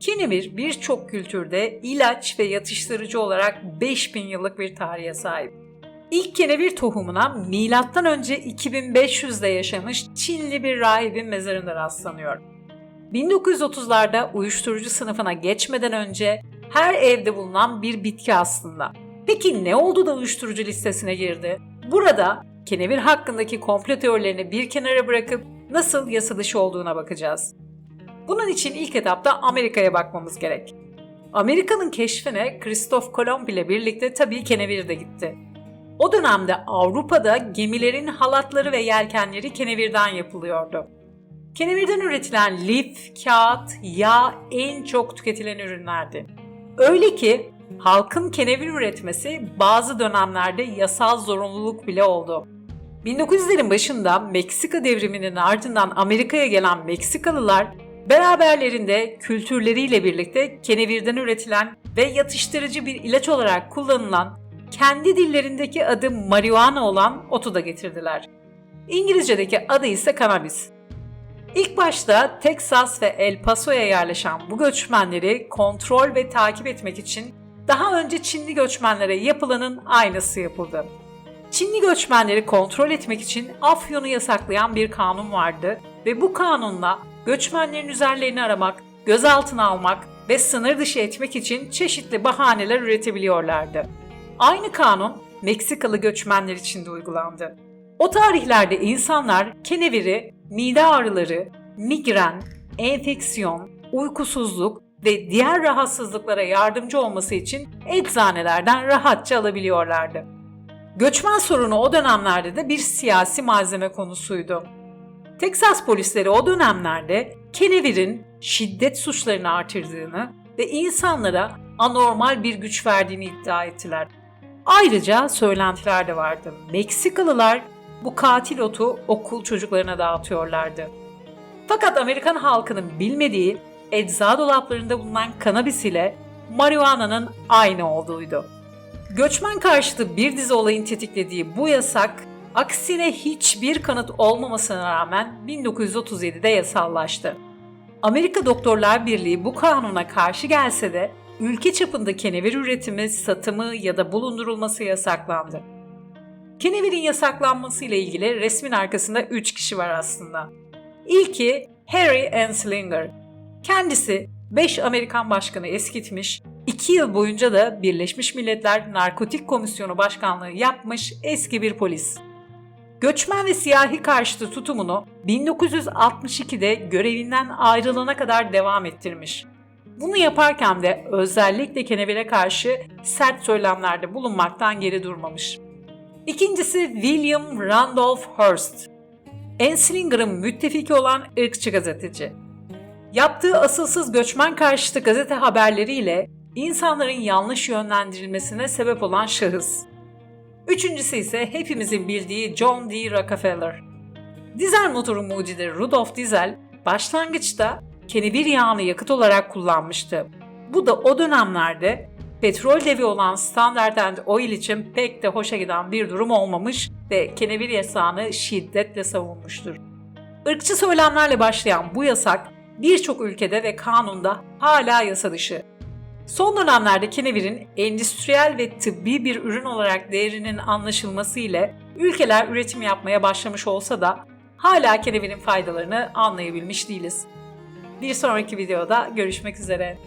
Kenevir birçok kültürde ilaç ve yatıştırıcı olarak 5000 yıllık bir tarihe sahip. İlk kenevir tohumuna M.Ö. 2500'de yaşamış Çinli bir rahibin mezarında rastlanıyor. 1930'larda uyuşturucu sınıfına geçmeden önce her evde bulunan bir bitki aslında. Peki ne oldu da uyuşturucu listesine girdi? Burada kenevir hakkındaki komplo teorilerini bir kenara bırakıp nasıl yasa dışı olduğuna bakacağız. Bunun için ilk etapta Amerika'ya bakmamız gerek. Amerika'nın keşfine Christoph Kolomb ile birlikte tabii kenevir de gitti. O dönemde Avrupa'da gemilerin halatları ve yelkenleri kenevirden yapılıyordu. Kenevirden üretilen lif, kağıt, yağ en çok tüketilen ürünlerdi. Öyle ki halkın kenevir üretmesi bazı dönemlerde yasal zorunluluk bile oldu. 1900'lerin başında Meksika devriminin ardından Amerika'ya gelen Meksikalılar beraberlerinde kültürleriyle birlikte kenevirden üretilen ve yatıştırıcı bir ilaç olarak kullanılan kendi dillerindeki adı marihuana olan otu da getirdiler. İngilizce'deki adı ise cannabis. İlk başta Texas ve El Paso'ya yerleşen bu göçmenleri kontrol ve takip etmek için daha önce Çinli göçmenlere yapılanın aynısı yapıldı. Çinli göçmenleri kontrol etmek için afyonu yasaklayan bir kanun vardı ve bu kanunla göçmenlerin üzerlerini aramak, gözaltına almak ve sınır dışı etmek için çeşitli bahaneler üretebiliyorlardı. Aynı kanun Meksikalı göçmenler için de uygulandı. O tarihlerde insanlar keneviri, mide ağrıları, migren, enfeksiyon, uykusuzluk ve diğer rahatsızlıklara yardımcı olması için eczanelerden rahatça alabiliyorlardı. Göçmen sorunu o dönemlerde de bir siyasi malzeme konusuydu. Texas polisleri o dönemlerde kenevirin şiddet suçlarını artırdığını ve insanlara anormal bir güç verdiğini iddia ettiler. Ayrıca söylentiler de vardı. Meksikalılar bu katil otu okul çocuklarına dağıtıyorlardı. Fakat Amerikan halkının bilmediği ecza dolaplarında bulunan kanabis ile marihuana'nın aynı olduğuydu. Göçmen karşıtı bir dizi olayın tetiklediği bu yasak, aksine hiçbir kanıt olmamasına rağmen 1937'de yasallaştı. Amerika Doktorlar Birliği bu kanuna karşı gelse de ülke çapında kenevir üretimi, satımı ya da bulundurulması yasaklandı. Kenevirin yasaklanması ile ilgili resmin arkasında 3 kişi var aslında. İlki Harry Anslinger. Kendisi 5 Amerikan başkanı eskitmiş, 2 yıl boyunca da Birleşmiş Milletler Narkotik Komisyonu Başkanlığı yapmış eski bir polis. Göçmen ve siyahi karşıtı tutumunu 1962'de görevinden ayrılana kadar devam ettirmiş. Bunu yaparken de özellikle kenevire karşı sert söylemlerde bulunmaktan geri durmamış. İkincisi William Randolph Hearst. Enslinger'ın müttefiki olan ırkçı gazeteci. Yaptığı asılsız göçmen karşıtı gazete haberleriyle insanların yanlış yönlendirilmesine sebep olan şahıs. Üçüncüsü ise hepimizin bildiği John D. Rockefeller. Dizel motoru mucidi Rudolf Diesel başlangıçta kenevir yağını yakıt olarak kullanmıştı. Bu da o dönemlerde petrol devi olan Standard and Oil için pek de hoşa giden bir durum olmamış ve kenevir yasağını şiddetle savunmuştur. Irkçı söylemlerle başlayan bu yasak birçok ülkede ve kanunda hala yasa dışı. Son dönemlerde kenevirin endüstriyel ve tıbbi bir ürün olarak değerinin anlaşılması ile ülkeler üretim yapmaya başlamış olsa da hala kenevirin faydalarını anlayabilmiş değiliz. Bir sonraki videoda görüşmek üzere.